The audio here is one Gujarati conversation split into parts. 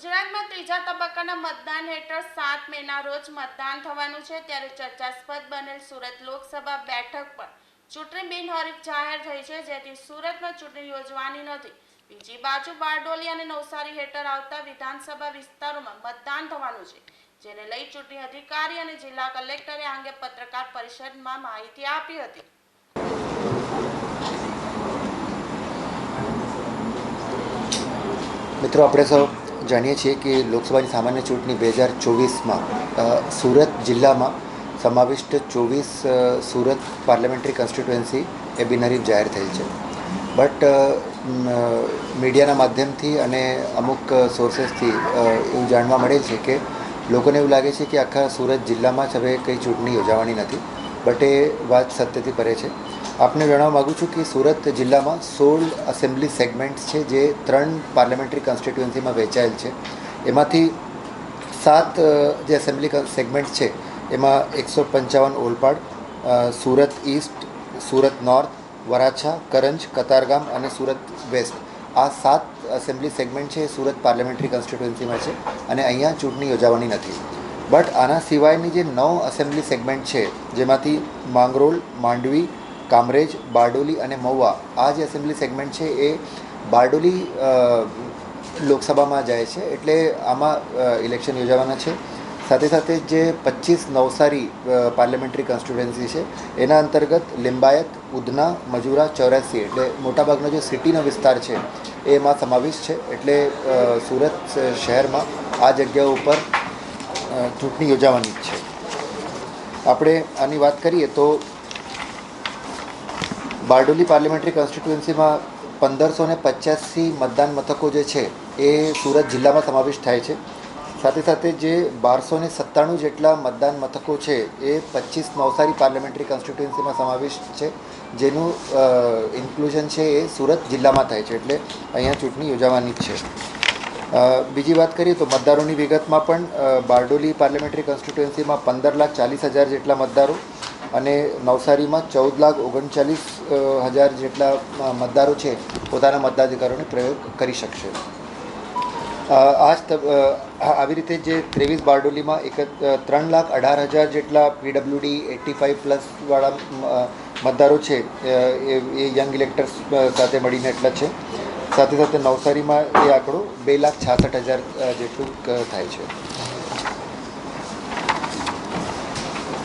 ગુજરાતમાં ત્રીજા તબક્કાના મતદાન હેઠળ સાત મેના રોજ મતદાન થવાનું છે. ત્યારે ચર્ચાસ્પદ બનેલ સુરત લોકસભા બેઠક પર ચૂંટણી બિનહરીફ જાહેર થઈ છે, જેથી સુરતમાં ચૂંટણી યોજવાની નથી. બીજી બાજુ બારડોલી અને નવસારી હેઠળ આવતા વિધાનસભા વિસ્તારોમાં મતદાન થવાનું છે, જેને લઈ ચૂંટણી અધિકારી અને જિલ્લા કલેક્ટરે અંગે પત્રકાર પરિષદમાં માહિતી આપી હતી. મિત્રો, આપણે સૌ જાણીએ છીએ કે લોકસભાની સામાન્ય ચૂંટણી બે હજાર ચોવીસમાં સુરત જિલ્લામાં સમાવિષ્ટ ચોવીસ સુરત પાર્લામેન્ટરી કોન્સ્ટિટ્યુએન્સી એ બિનહરીફ જાહેર થઈ છે. બટ મીડિયાના માધ્યમથી અને અમુક સોર્સેસથી એવું જાણવા મળે છે કે લોકોને એવું લાગે છે કે આખા સુરત જિલ્લામાં જ હવે કંઈ ચૂંટણી યોજાવાની નથી. બટ એ વાત સત્યથી પરે છે. આપને જણાવવા માગું છું કે સુરત જિલ્લામાં સોળ એસેમ્બલી સેગમેન્ટ્સ છે જે ત્રણ પાર્લામેન્ટરી કોન્સ્ટિટ્યુઅન્સીમાં વહેંચાયેલ છે. એમાંથી સાત જે એસેમ્બલી સેગમેન્ટ્સ છે, એમાં એકસો પંચાવન ઓલપાડ સુરત ઈસ્ટ સુરત નોર્થ વરાછા, કરંજ, કતારગામ અને સુરત વેસ્ટ આ સાત એસેમ્બલી સેગમેન્ટ છે સુરત પાર્લામેન્ટરી કોન્સ્ટિટ્યુઅન્સીમાં છે અને અહીંયા ચૂંટણી યોજાવાની નથી. બટ આના સિવાયની જે નવ એસેમ્બલી સેગમેન્ટ છે, જેમાંથી માંગરોળ માંડવી કામરેજ, બારડોલી અને મહુવા. આ જે એસેમ્બલી સેગમેન્ટ છે એ બારડોલી લોકસભામાં જાય છે. એટલે આમાં ઇલેક્શન યોજાવાના છે. સાથે સાથે જે પચીસ નવસારી પાર્લિમેન્ટરી કોન્સ્ટિટ્યુએન્સી છે, એના અંતર્ગત લિંબાયત, ઉધના, મજુરા, ચોર્યાસી. એટલે મોટાભાગનો જે સિટીનો વિસ્તાર છે એમાં સમાવેશ છે. એટલે સુરત શહેરમાં આ જગ્યાઓ ઉપર ચૂંટણી યોજાવાની છે. આપણે આની વાત કરીએ તો બારડોલી પાર્લિમેન્ટરી કોન્સ્ટિટ્યુએન્સીમાં પંદરસો ને પચાસી મતદાન મથકો જે છે, એ સુરત જિલ્લામાં સમાવેશ થાય છે. સાથે સાથે જે બારસો ને સત્તાણું જેટલા મતદાન મથકો છે, એ પચીસ નવસારી પાર્લામેન્ટરી કોન્સ્ટિટ્યુએન્સીમાં સમાવેશ છે. જેનું ઇન્ક્લુઝન છે એ સુરત જિલ્લામાં થાય છે, એટલે અહીંયા ચૂંટણી યોજાવાની જ છે બીજી વાત કરીએ તો મતદારોની વિગતમાં પણ બારડોલી પાર્લામેન્ટરી કોન્સ્ટિટ્યુએન્સીમાં પંદર લાખ ચાલીસ હજાર જેટલા મતદારો અને નવસારીમાં ચૌદ લાખ ઓગણચાલીસ હજાર જેટલા મતદારો છે, પોતાના મતાધિકારોનો પ્રયોગ કરી શકશે. આ આવી રીતે જે ત્રેવીસ બારડોલીમાં એક ત્રણ લાખ અઢાર હજાર જેટલા પીડબ્લ્યુડી એટી ફાઇવ પ્લસવાળા મતદારો છે એ એ યંગ ઇલેક્ટર્સ સાથે મળીને એટલા છે. સાથે સાથે નવસારીમાં એ આંકડો બે લાખ છાસઠ હજાર જેટલું થાય છે.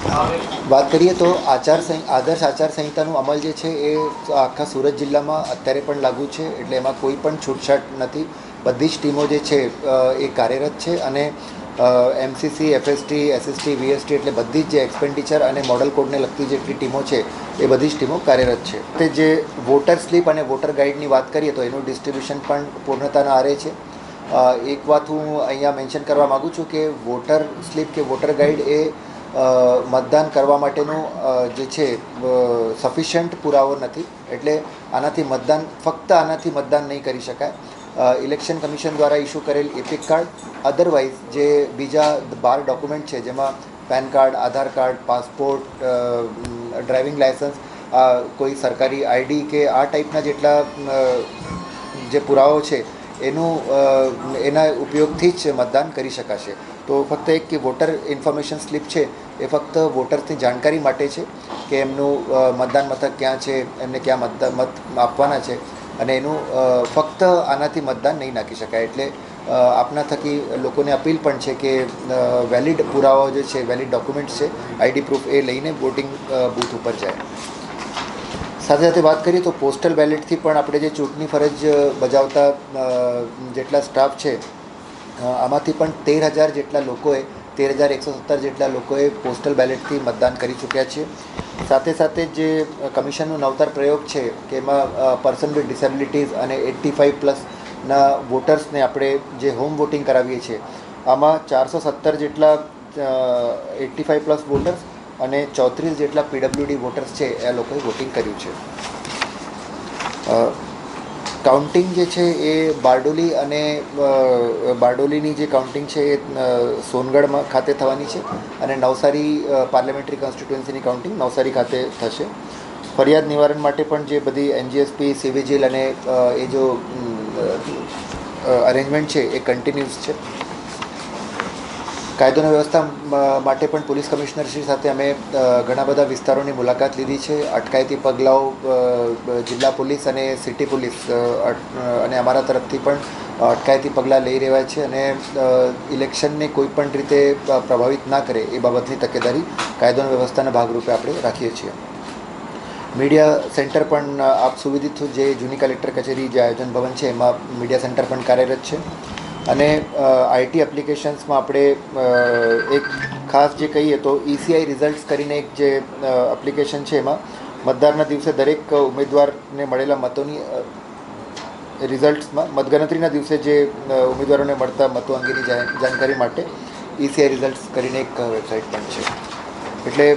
વાત કરીએ તો આચાર આદર્શ આચાર સંહિતાનું અમલ જે છે એ આખા સુરત જિલ્લામાં અત્યારે પણ લાગુ છે, એટલે એમાં કોઈ પણ છૂટછાટ નથી. બધી જ ટીમો જે છે એ કાર્યરત છે અને એમસીસી એફએસટી એસએસટી વીએસટી એટલે બધી જ જે એક્સપેન્ડિચર અને મોડલ કોડને લગતી જેટલી ટીમો છે, એ બધી જ ટીમો કાર્યરત છે. તે જે વોટર સ્લીપ અને વોટર ગાઈડની વાત કરીએ તો એનું ડિસ્ટ્રીબ્યુશન પણ પૂર્ણતાના આરે છે. એક વાત હું અહીંયા મેન્શન કરવા માગું છું કે વોટર સ્લીપ કે વોટર ગાઈડ એ મતદાન કરવા માટેનું જે છે સફિશિયન્ટ પુરાવો નથી. એટલે આનાથી મતદાન, ફક્ત આનાથી મતદાન નહીં કરી શકાય. ઇલેક્શન કમિશન દ્વારા ઇસ્યુ કરેલ એપિક કાર્ડ અધરવાઇઝ જે બીજા બાર ડોક્યુમેન્ટ છે, જેમાં PAN card Aadhaar card passport driving licence કોઈ સરકારી આઈડી કે આ ટાઈપના જેટલા જે પુરાવો છે, એનું એના ઉપયોગથી જ મતદાન કરી શકાશે. તો ફક્ત એક કે વોટર ઇન્ફોર્મેશન સ્લિપ છે એ ફક્ત વોટર્સની જાણકારી માટે છે કે એમનું મતદાન મથક ક્યાં છે, એમને ક્યાં મતદાન મત આપવાના છે અને એનું ફક્ત આનાથી મતદાન નહીં નાખી શકાય. એટલે આપના થકી લોકોને અપીલ પણ છે કે વેલિડ પુરાવાઓ જે છે, વેલિડ ડોક્યુમેન્ટ્સ છે, આઈડી પ્રૂફ એ લઈને વોટિંગ બૂથ ઉપર જાય. સાથે સાથે વાત કરીએ તો પોસ્ટલ બેલેટથી પણ આપણે જે ચૂંટણી ફરજ બજાવતા જેટલા સ્ટાફ છે આમાંથી પણ તેર હજાર જેટલા લોકોએ તેર હજાર એકસો સત્તર જેટલા લોકોએ પોસ્ટલ બેલેટથી મતદાન કરી ચૂક્યા છે. સાથે સાથે જે કમિશનનો નવતર પ્રયોગ છે, કે એમાં પર્સન વિથ ડિસેબિલિટીઝ અને એટ્ટી ફાઇવ પ્લસના વોટર્સને આપણે જે હોમ વોટિંગ કરાવીએ છીએ, આમાં ચારસો સત્તર જેટલા એટ્ટી ફાઇવ પ્લસ વોટર્સ અને ચોત્રીસ જેટલા પીડબ્લ્યુડી વોટર્સ છે, એ લોકોએ વોટિંગ કર્યું છે. કાઉન્ટિંગ જે છે એ બારડોલી અને બારડોલીની જે કાઉન્ટિંગ છે એ સોનગઢમાં ખાતે થવાની છે અને નવસારી પાર્લામેન્ટરી કોન્સ્ટિટ્યુએન્સીની કાઉન્ટિંગ નવસારી ખાતે થશે. ફરિયાદ નિવારણ માટે પણ જે બધી એનજીએસપી સિવિજિલ અને એ જો અરેન્જમેન્ટ છે એ કન્ટિન્યુઅસ છે. કાયદો અને વ્યવસ્થા માટે પણ પોલીસ કમિશનરશ્રી સાથે અમે ઘણા બધા વિસ્તારોની મુલાકાત લીધી છે. અટકાયતી પગલાઓ જિલ્લા પોલીસ અને સિટી પોલીસ અને અમારા તરફથી પણ અટકાયતી પગલાં લઈ રહ્યા છે અને ઇલેક્શનને કોઈ પણ રીતે પ્રભાવિત ના કરે એ બાબતની તકેદારી કાયદો વ્યવસ્થાના ભાગરૂપે આપણે રાખીએ છીએ. મીડિયા સેન્ટર પણ આપ સુવિધિત જે જૂની કલેક્ટર કચેરી જે આયોજન ભવન છે, એમાં મીડિયા સેન્ટર પણ કાર્યરત છે. અને આઈટી એપ્લિકેશન્સમાં આપણે એક ખાસ જે કહીએ તો ઈસીઆઈ રિઝલ્ટ્સ કરીને એક જે એપ્લિકેશન છે એમાં, મતદારના દિવસે દરેક ઉમેદવારને મળેલા મતોની રિઝલ્ટ્સમાં મતગણતરીના દિવસે જે ઉમેદવારોને મળતા મતો અંગેની જાણકારી માટે ઈસીઆઈ રિઝલ્ટ્સ કરીને એક વેબસાઇટ પણ છે. એટલે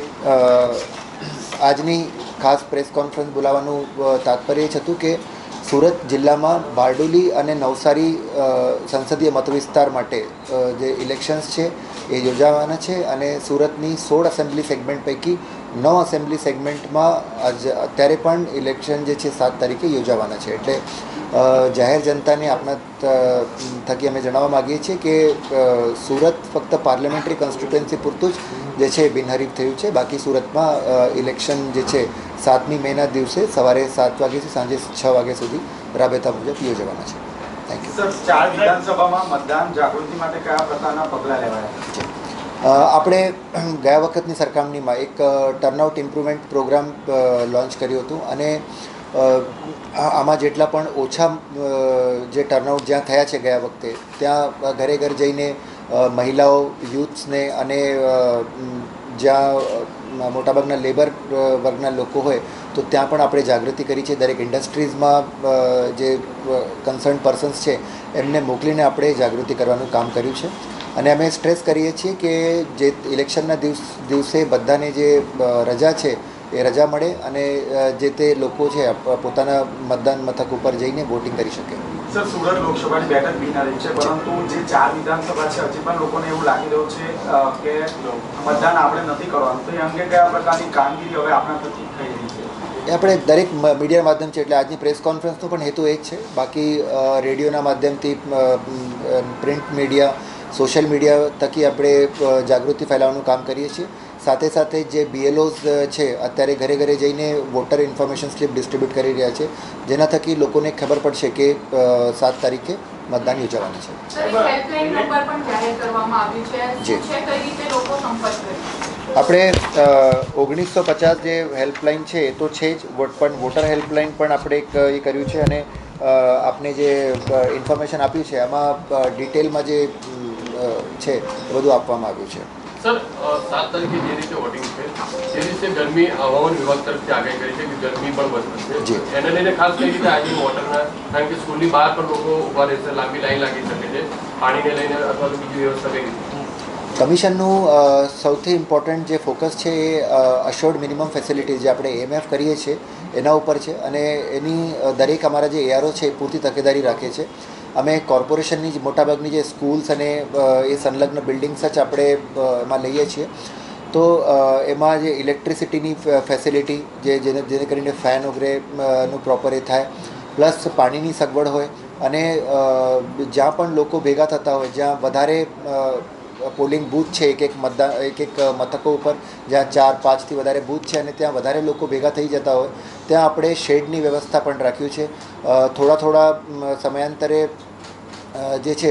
આજની ખાસ પ્રેસ કોન્ફરન્સ બોલાવવાનું તાત્પર્ય એ જ હતું કે સુરત જિલ્લામાં બારડોલી અને નવસારી સંસદીય મતવિસ્તાર માટે જે ઇલેક્શન્સ છે એ યોજાવાના છે અને સુરતની સોળ એસેમ્બલી સેગમેન્ટ પૈકી નવ એસેમ્બલી સેગમેન્ટમાં અત્યારે પણ ઇલેક્શન જે છે સાત તારીખે યોજાવાના છે. એટલે જાહેર જનતાને આપણા થકી અમે જણાવવા માગીએ છીએ કે સુરત ફક્ત પાર્લામેન્ટરી કોન્સ્ટિટ્યુએન્સી પૂરતું જ જે છે બિનહરીફ થયું છે. બાકી સુરતમાં ઇલેક્શન જે છે સાતમી મેના દિવસે સવારે સાત વાગ્યાથી સાંજે છ વાગ્યા સુધી રાબેતા મુજબ યોજવાના છે. થેન્ક યુ સર ચાર વિધાનસભામાં મતદાન જાગૃતિ માટે કયા પ્રકારના પગલાં લેવાયા? આપણે ગયા વખતની સરખામણીમાં એક ટર્નઆઉટ ઇમ્પ્રુવમેન્ટ પ્રોગ્રામ લોન્ચ કર્યું હતું અને આમાં જેટલા પણ ઓછા જે ટર્નઆઉટ જ્યાં થયા છે ગયા વખતે ત્યાં ઘરે ઘર જઈને મહિલાઓ યુથ્સને અને જ્યાં મોટાભાગના લેબર વર્ગના લોકો હોય, તો ત્યાં પણ આપણે જાગૃતિ કરી છે. દરેક ઇન્ડસ્ટ્રીઝમાં જે કન્સર્ન પર્સન્સ છે, એમને મોકલીને આપણે જાગૃતિ કરવાનું કામ કર્યું છે. અને અમે સ્ટ્રેસ કરીએ છીએ કે જે ઇલેક્શનના દિવસ, દિવસે બધાને જે રજા છે, એ રજા મળે અને જે તે લોકો છે પોતાના મતદાન મથક ઉપર જઈને વોટિંગ કરી શકે. સર, સુરત લોકસભાની બેઠક બિનહરીફ છે, પરંતુ જે ચાર વિધાનસભા છે, હજી પણ લોકોને એવું લાગી રહ્યું છે કે મતદાન આપણે નથી કરવાનું. તો એ અંગે કયા પ્રકારની કામગીરી હવે આપણા થકી થઈ રહી છે? આપણે દરેક મીડિયા માધ્યમ છે, એટલે આજની પ્રેસ કોન્ફરન્સનો પણ હેતુ એ જ છે. બાકી રેડિયોના માધ્યમથી પ્રિન્ટ મીડિયા, સોશિયલ મીડિયા થકી આપણે જાગૃતિ ફેલાવવાનું કામ કરીએ છીએ. સાથે સાથે જે બીએલઓઝ છે અત્યારે ઘરે ઘરે જઈને વોટર ઇન્ફોર્મેશન સ્લિપ ડિસ્ટ્રીબ્યુટ કરી રહ્યા છે જેના થકી લોકોને ખબર પડશે કે સાત તારીખે મતદાન યોજાવાનું છે. જી. આપણે ઓગણીસો પચાસ જે હેલ્પલાઇન છે એ તો છે જ વોટ પણ વોટર હેલ્પલાઇન પણ આપણે એક એ કર્યું છે અને આપને જે ઇન્ફોર્મેશન આપ્યું છે એમાં ડિટેલમાં જે છે એ બધું આપવામાં આવ્યું છે. સર સાત તારીખે જે રીતે વોટિંગ છે તે રીતે ગરમી હવામાન વિભાગ તરફથી આગાહી કરી છે કે ગરમી પણ વધશે. એને લઈને ખાસ કઈ રીતે આજે વોટરના કારણ કે સ્કૂલની બહાર પણ લોકો ઊભા રહેશે લાંબી લાઈન લાગી શકે છે પાણીને લઈને અથવા તો બીજી વ્યવસ્થા કઈ રીતે? કમિશનનું સૌથી ઇમ્પોર્ટન્ટ જે ફોકસ છે એ અશ્યોર્ડ મિનિમમ ફેસિલિટીઝ જે આપણે એમએફ કરીએ છીએ એના ઉપર છે. અને એની દરેક અમારા જે એઆરઓ છે એ પૂરતી તકેદારી રાખે છે. અમે કોર્પોરેશનની જ મોટાભાગની જે સ્કૂલ્સ અને એ સંલગ્ન બિલ્ડિંગ્સ જ આપણે એમાં લઈએ છીએ. તો એમાં જે ઇલેક્ટ્રિસિટીની ફેસિલિટી જે, જેને જેને કરીને ફેન વગેરે નું પ્રોપર એ થાય, પ્લસ પાણીની સગવડ હોય અને જ્યાં પણ લોકો ભેગા થતા હોય, જ્યાં વધારે પોલિંગ બૂથ છે એક એક મતદાન એક એક મથકો ઉપર જ્યાં ચાર પાંચથી વધારે બૂથ છે અને ત્યાં વધારે લોકો ભેગા થઈ જતા હોય, ત્યાં આપણે શેડની વ્યવસ્થા પણ રાખ્યું છે. થોડા થોડા સમયાંતરે જે છે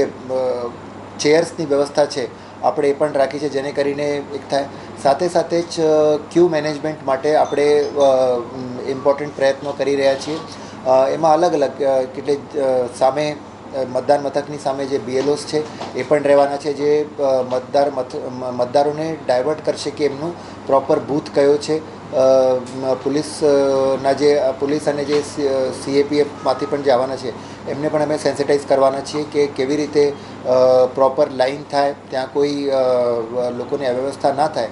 ચેર્સની વ્યવસ્થા છે, આપણે એ પણ રાખી છે, જેને કરીને એક થાય. સાથે સાથે જ ક્યુ મેનેજમેન્ટ માટે આપણે ઇમ્પોર્ટન્ટ પ્રયત્નો કરી રહ્યા છીએ. એમાં અલગ અલગ એટલે સામે મતદાન મથકની સામે જે બીએલઓસ છે એ પણ રહેવાના છે જે મતદાર મતદારોને ડાયવર્ટ કરશે કે એમનું પ્રોપર બૂથ કયો છે. અ, મ- પોલીસ અ, ના જે પોલીસ અને જે સીએપીએફમાંથી પણ જે આવવાના છે એમને પણ અમે સેન્સિટાઈઝ કરવાના છીએ કે કેવી રીતે પ્રોપર લાઇન થાય ત્યાં કોઈ લોકોની અવ્યવસ્થા ના થાય.